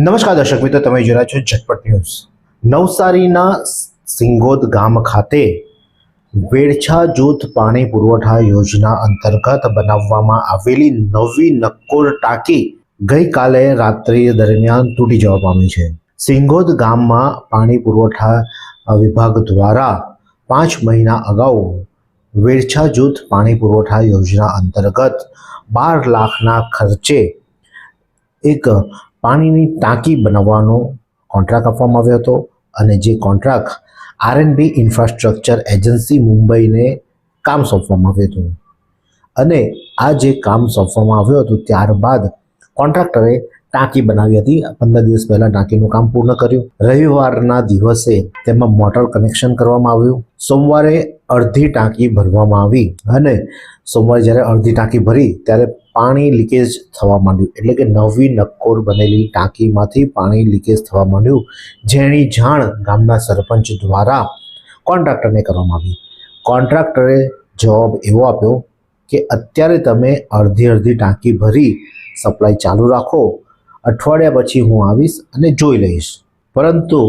નમસ્કાર દર્શક મિત્રો, તમે જોયા છો ઝટપટ ન્યૂઝ. નવસારીના સિંગોદ ગામ ખાતે વેડછા જૂથ પાણી પુરવઠા યોજના અંતર્ગત બનાવવામાં આવેલી નવી નક્કોર ટાંકી ગઈકાલે રાત્રિ દરમિયાન તૂટી જવા પામી છે. સિંગોદ ગામમાં પાણી પુરવઠા વિભાગ દ્વારા પાંચ મહિના અગાઉ વેડછા જૂથ પાણી પુરવઠા યોજના અંતર્ગત બાર લાખના ખર્ચે એક પાણીની ટાંકી બનાવવાનો કોન્ટ્રાક્ટ આપવામાં આવ્યો હતો અને જે કોન્ટ્રાક્ટ આરએનબી ઇન્ફ્રાસ્ટ્રક્ચર એજન્સી મુંબઈને કામ સોંપવામાં આવ્યું હતું. અને આ જે કામ સોંપવામાં આવ્યું હતું, ત્યારબાદ કોન્ટ્રાક્ટરે ટાંકી બનાવી હતી. પંદર દિવસ પહેલાં ટાંકીનું કામ પૂર્ણ કર્યું. રવિવારના દિવસે તેમાં મોટર કનેક્શન કરવામાં આવ્યું. સોમવારે અડધી ટાંકી ભરવામાં આવી અને સોમવારે જ્યારે અડધી ટાંકી ભરી ત્યારે પાણી લીકેજ થવા માંડ્યું. એટલે કે નવી નક્કોર બનેલી ટાંકીમાંથી પાણી લીકેજ થવા માંડ્યું. જેની જાણ ગામના સરપંચ દ્વારા કોન્ટ્રાક્ટરને કરવામાં આવી. કોન્ટ્રાક્ટરે જવાબ એવો આપ્યો કે અત્યારે તમે અડધી અડધી ટાંકી ભરી સપ્લાય ચાલુ રાખો. અઠવાડિયા પછી હું આવીશ અને જોઈ લઈશ. પરંતુ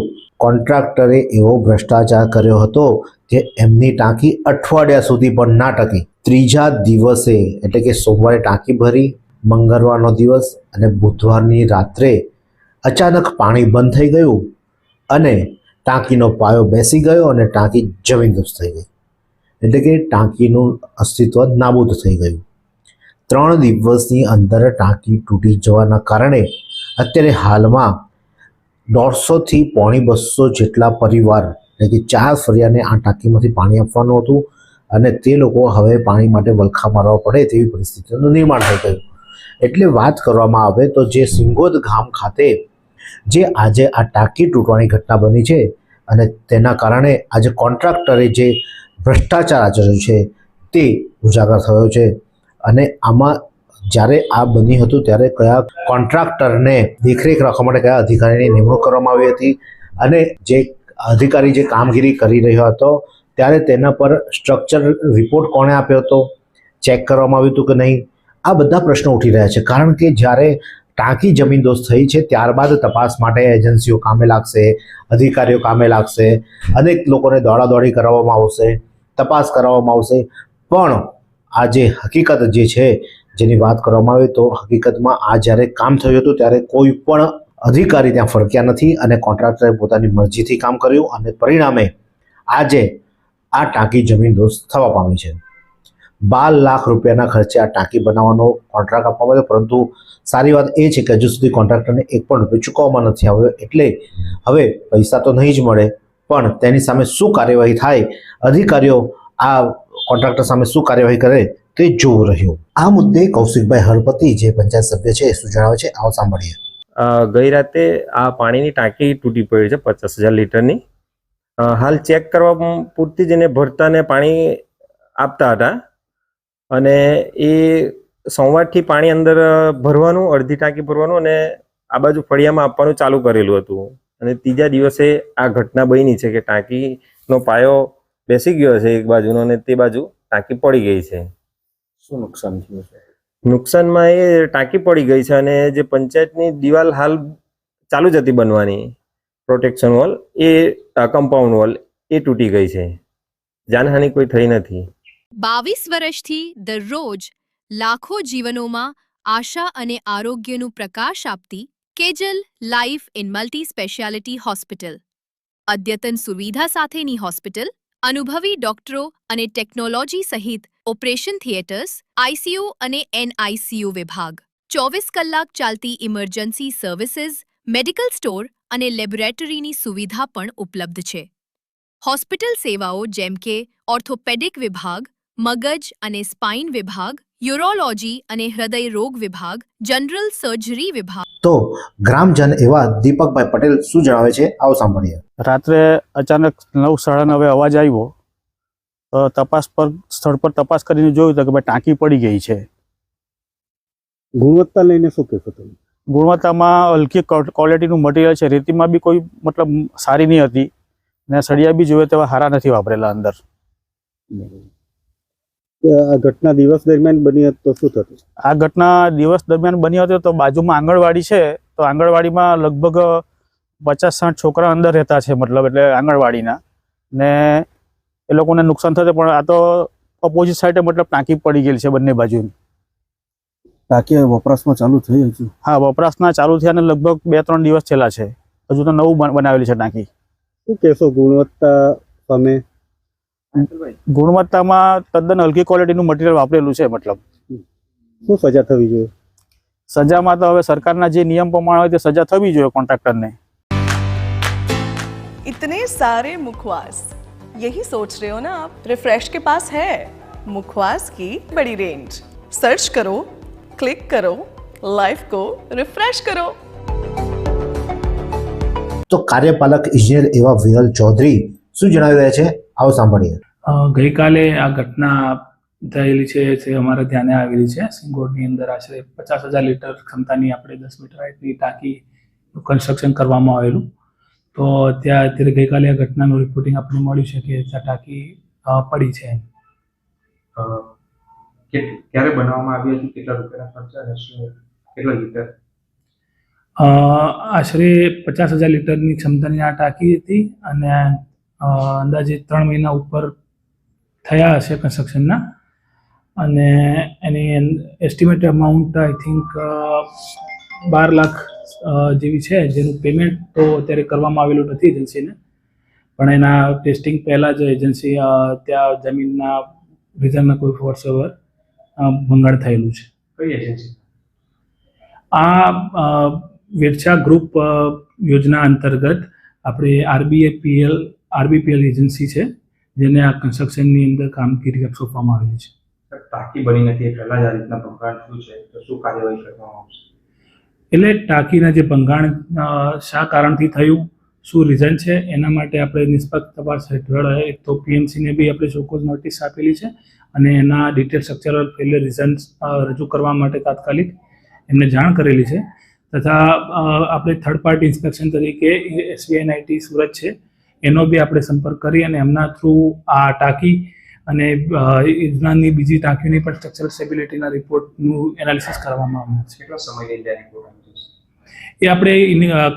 કોન્ટ્રાક્ટરે એવો ભ્રષ્ટાચાર કર્યો હતો કે એમની ટાંકી અઠવાડિયા સુધી પણ ના ટકી. ત્રીજા દિવસે, એટલે કે સોમવારે ટાંકી ભરી, મંગળવારનો દિવસ અને બુધવારની રાત્રે અચાનક પાણી બંધ થઈ ગયું અને ટાંકીનો પાયો બેસી ગયો અને ટાંકી જમીનદોસ્ત થઈ ગઈ. એટલે કે ટાંકીનું અસ્તિત્વ નાબૂદ થઈ ગયું. ત્રણ દિવસની અંદર ટાંકી તૂટી જવાના કારણે અત્યારે હાલમાં દોઢસોથી પોણી બસો જેટલા પરિવાર એટલે કે ચાર ફરિયાને આ ટાંકીમાંથી પાણી આપવાનું હતું અને તે લોકો હવે પાણી માટે વલખા મારવા પડે તેવી પરિસ્થિતિનું નિર્માણ થઈ ગયું. એટલે વાત કરવામાં આવે તો જે સિંગોદ ગામ ખાતે જે આજે આ ટાંકી તૂટવાની ઘટના બની છે અને તેના કારણે આજે કોન્ટ્રાક્ટરે જે ભ્રષ્ટાચાર આચર્યો છે તે ઉજાગર થયો છે અને આમાં જ્યારે આ બન્યું હતું ત્યારે કયા કોન્ટ્રાક્ટરને દેખરેખ રાખવા માટે કયા અધિકારીની નિમણૂક કરવામાં આવી હતી અને જે અધિકારી જે કામગીરી કરી રહ્યો હતો, ત્યારે તેના પર સ્ટ્રક્ચર રિપોર્ટ કોણે આપ્યો હતો? ચેક કરવામાં આવ્યું હતું કે નહીં? આ બધા પ્રશ્નો ઉઠી રહ્યા છે. કારણ કે જ્યારે ટાંકી જમીનદોસ્ત થઈ છે, ત્યારબાદ તપાસ માટે એજન્સીઓ કામે લાગશે, અધિકારીઓ કામે લાગશે, અનેક લોકોને દોડાદોડી કરાવવામાં આવશે, તપાસ કરાવવામાં આવશે. પણ આ જે હકીકત જે છે, જેની વાત કરવામાં આવે તો હકીકતમાં આ જ્યારે કામ થયું હતું, ત્યારે કોઈ પણ અધિકારી ત્યાં ફરક્યા નથી અને કોન્ટ્રાક્ટરે પોતાની મરજીથી કામ કર્યું અને પરિણામે આજે આ ટાંકી જમીનદોસ્ત થવા પામી છે. બાર લાખ રૂપિયાના ખર્ચે આ ટાંકી બનાવવાનો કોન્ટ્રાક્ટ આપવામાં આવ્યો, પરંતુ સારી વાત એ છે કે હજુ સુધી કોન્ટ્રાક્ટરને એક પણ રૂપિયો ચૂકવવામાં નથી આવ્યો, એટલે હવે પૈસા તો નહીં જ મળે, પણ તેની સામે શું કાર્યવાહી થાય, અધિકારીઓ આ કોન્ટ્રાક્ટર સામે શું કાર્યવાહી કરે તે જોવું રહ્યું. આ મુદ્દે કૌશિકભાઈ હળપતિ જે પંચાયત સભ્ય છે, શું જણાવે છે? આવો સાંભળીએ. ગઈ રાતે આ પાણીની ટાંકી તૂટી પડી છે પચાસ હજાર લીટરની. હાલ ચેક કરવા પૂરતી જ એને ભરતાને પાણી આપતા હતા. અને એ સોમવારથી પાણી અંદર ભરવાનું, અડધી ટાંકી ભરવાનું અને આ બાજુ ફળિયામાં આપવાનું ચાલુ કરેલું હતું. અને ત્રીજા દિવસે આ ઘટના બની છે કે ટાંકીનો પાયો બેસી ગયો છે એક બાજુનો અને તે બાજુ ટાંકી પડી ગઈ છે. શું નુકસાન થયું છે? નુકસાનમાં એ ટાંકી પડી ગઈ છે અને જે પંચાયતની દિવાલ હાલ ચાલુ જ હતી બનવાની. પ્રોટેક્શન વોલ એ કમ્પાઉન્ડ વોલ એ તૂટી ગઈ છે. જાનહાનિ કોઈ થઈ નથી. બાવીસ વર્ષથી દરરોજ લાખો જીવનોમાં આશા અને આરોગ્યનું પ્રકાશ આપતી Kejal life in multi speciality hospital. અદ્યતન સુવિધા સાથેની હોસ્પિટલ અનુભવી ડોક્ટરો અને ટેકનોલોજી સહિત ઓપરેશન થિયેટર્સ આઈસીયુ અને એનઆઈસીયુ વિભાગ. ચોવીસ કલાક ચાલતી ઇમરજન્સી સર્વિસીસ, મેડિકલ સ્ટોર અને લેબોરેટરીની સુવિધા પણ ઉપલબ્ધ છે. હોસ્પિટલ સેવાઓ જેમ કે ઓર્થોપેડિક વિભાગ મગજ અને સ્પાઇન વિભાગ યુરોલોજી અને હૃદય રોગ વિભાગ જનરલ સર્જરી વિભાગ. તો ગ્રામજન એવા દીપકભાઈ પટેલ શું જણાવે છે? આવો સાંભળીએ. રાત્રે અચાનક નવ સાડા નવે અવાજ આવ્યો. તપાસ પર સ્થળ પર તપાસ કરીને જોયું તો કે ભાઈ ટાંકી પડી ગઈ છે. ગુણવત્તા લઈને શું કહેશો તમે? ગુણવત્તામાં હલકી ક્વોલિટીનું મટીરિયલ છે. રેતીમાં બી કોઈ મતલબ સારી નહીં હતી. ને સળિયા બી જોઈએ તેવા હારા નથી વાપરેલા અંદર. આ ઘટના દિવસ દરમિયાન બની હોત તો શું થતું? આ ઘટના દિવસ દરમિયાન બની હતી તો બાજુમાં આંગણવાડી છે તો આંગણવાડીમાં લગભગ પચાસ સાઠ છોકરા અંદર રહેતા છે મતલબ એટલે આંગણવાડીના. ને એ લોકોને નુકસાન થશે પણ આ તો ઓપોઝિટ સાઈડે મતલબ ટાંકી પડી ગયેલી છે બંને બાજુની ટાંકી વપરાશમાં ચાલુ થઈ હજુ હા વપરાશના ચાલુ થયા અને લગભગ બે ત્રણ દિવસ થયેલા છે. હજુ તો નવું બનાવેલી છે ટાંકી. શું કહેશો ગુણવત્તા સામે? ગુણવત્તામાં તદ્દન હલકી ક્વોલિટીનું મટીરિયલ વાપરેલું છે મતલબ શું સજા થવી જોઈએ સજામાં તો હવે સરકારના જે નિયમ પ્રમાણે હોય તે સજા થવી જોઈએ કોન્ટ્રાક્ટરને इतने सारे मुखवास यही सोच रहे हो ना आप रिफ्रेश के पास है मुखवास की बड़ी रेंज सर्च करो क्लिक करो लाइफ को रिफ्रेश करो તો કાર્યપાલક ઇજનેર એવા વિરલ ચૌધરી શું જણાવી રહ્યા છે આવો સાંભળીએ. ગઈકાલે આ ઘટના થયેલી છે તે અમારા ધ્યાને આવેલી છે. સિંગોડની અંદર આશરે પચાસ હજાર લીટર ક્ષમતાની આપણે દસ મીટર હાઇટની ટાંકીનું કન્સ્ટ્રક્શન કરવામાં આવેલું. તો ત્યાં અત્યારે ગઈકાલે આ ઘટનાનું રિપોર્ટિંગ આપણને મળ્યું છે કે ત્યાં ટાંકી પડી છે. ક્યારે બનાવવામાં આવી હતી? કેટલા રૂપિયાના ખર્ચા અને કેટલા લીટર? અ, આશરે પચાસ હજાર લીટરની ક્ષમતાની આ ટાંકી હતી અને અંદાજે ત્રણ મહિના ઉપર થયા હશે કન્સ્ટ્રક્શનના. અને એની એસ્ટિમેટ અમાઉન્ટ આઈ થિંક બાર લાખ જેવી છે જેનું પેમેન્ટ તો અત્યારે કરવામાં આવેલું નથી એજન્સીને. પણ એના ટેસ્ટિંગ પહેલાં જ એજન્સી ત્યાં જમીનના રિઝનના કોઈ વોટ્સએવર ભંગાણ થયેલું છે. કઈ એજન્સી? આ વેરછા ગ્રુપ યોજના અંતર્ગત આપણે આરબીએપીએલ આરબીપીએલ એજન્સી છે જેને આ કન્સ્ટ્રક્શનની અંદર કામગીરી સોંપવામાં આવેલી છે. ટાંકી બની નથી એ પહેલા જ આ રીતના ભંગાણ થયું છે તો શું કાર્યવાહી કરવામાં આવશે? એટલે ટાંકીના જે ભંગાણ શા કારણથી થયું શું રીઝન છે એના માટે આપણે નિષ્પક્ષ તપાસ હેઠળ એક તો પીએમસીને બી આપણે ચોક્કસ નોટિસ આપેલી છે અને એના ડિટેલ સ્ટ્રક્ચરલ ફેલિયર રીઝન રજૂ કરવા માટે તાત્કાલિક એમને જાણ કરેલી છે તથા આપણે થર્ડ પાર્ટી ઇન્સ્પેક્શન તરીકે એસબીઆઈ આઈટી સુરત છે એનો બી આપણે સંપર્ક કરી અને એમના થ્રુ આ ટાંકી અને ઇઝરાનની બીજી ટાંકીઓની પણ સ્ટ્રક્ચરલ સ્ટેબિલિટીના રિપોર્ટનું એનાલિસિસ કરવામાં આવ્યું છે. કેટલો જશે એ આપણે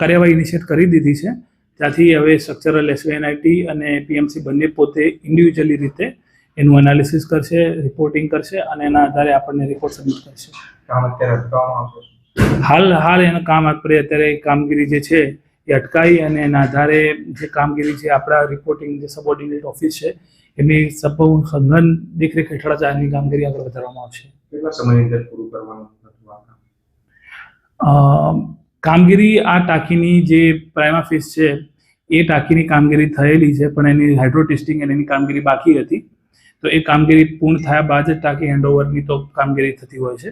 કાર્યવાહી ઇનિશિયેટ કરી દીધી છે. ત્યાંથી હવે સ્ટ્રક્ચરલ એસવીએનઆઈટી અને પીએમસી બંને પોતે ઇન્ડિવિજ્યુઅલી રીતે એનું એનાલિસિસ કરશે રિપોર્ટિંગ કરશે અને એના આધારે આપણને રિપોર્ટ સબમિટ કરશે. હાલ હાલ એનું કામ આપણે અત્યારે કામગીરી જે છે એ અટકાવી અને એના આધારે જે કામગીરી છે આપણા રિપોર્ટિંગ જે સબઓર્ડિનેટ ઓફિસ છે એમની સબો સઘન દેખરેખ હેઠળ જ આની કામગીરી આગળ વધારવામાં આવશે. કેટલા સમયની અંદર પૂરું કરવાનું કામગીરી આ ટાંકીની જે પ્રાઇમા ફેસ છે એ ટાંકીની કામગીરી થયેલી છે પણ એની હાઇડ્રો ટેસ્ટિંગ અને એની કામગીરી બાકી હતી. તો એ કામગીરી પૂર્ણ થયા બાદ જ ટાંકી હેન્ડઓવરની તો કામગીરી થતી હોય છે.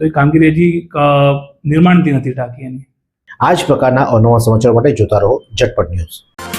તો એ કામગીરી હજી નિર્માણથી નથી ટાંકી એની. આ જ પ્રકારના અવનવા સમાચાર માટે જોતા રહો ઝટપટ ન્યૂઝ.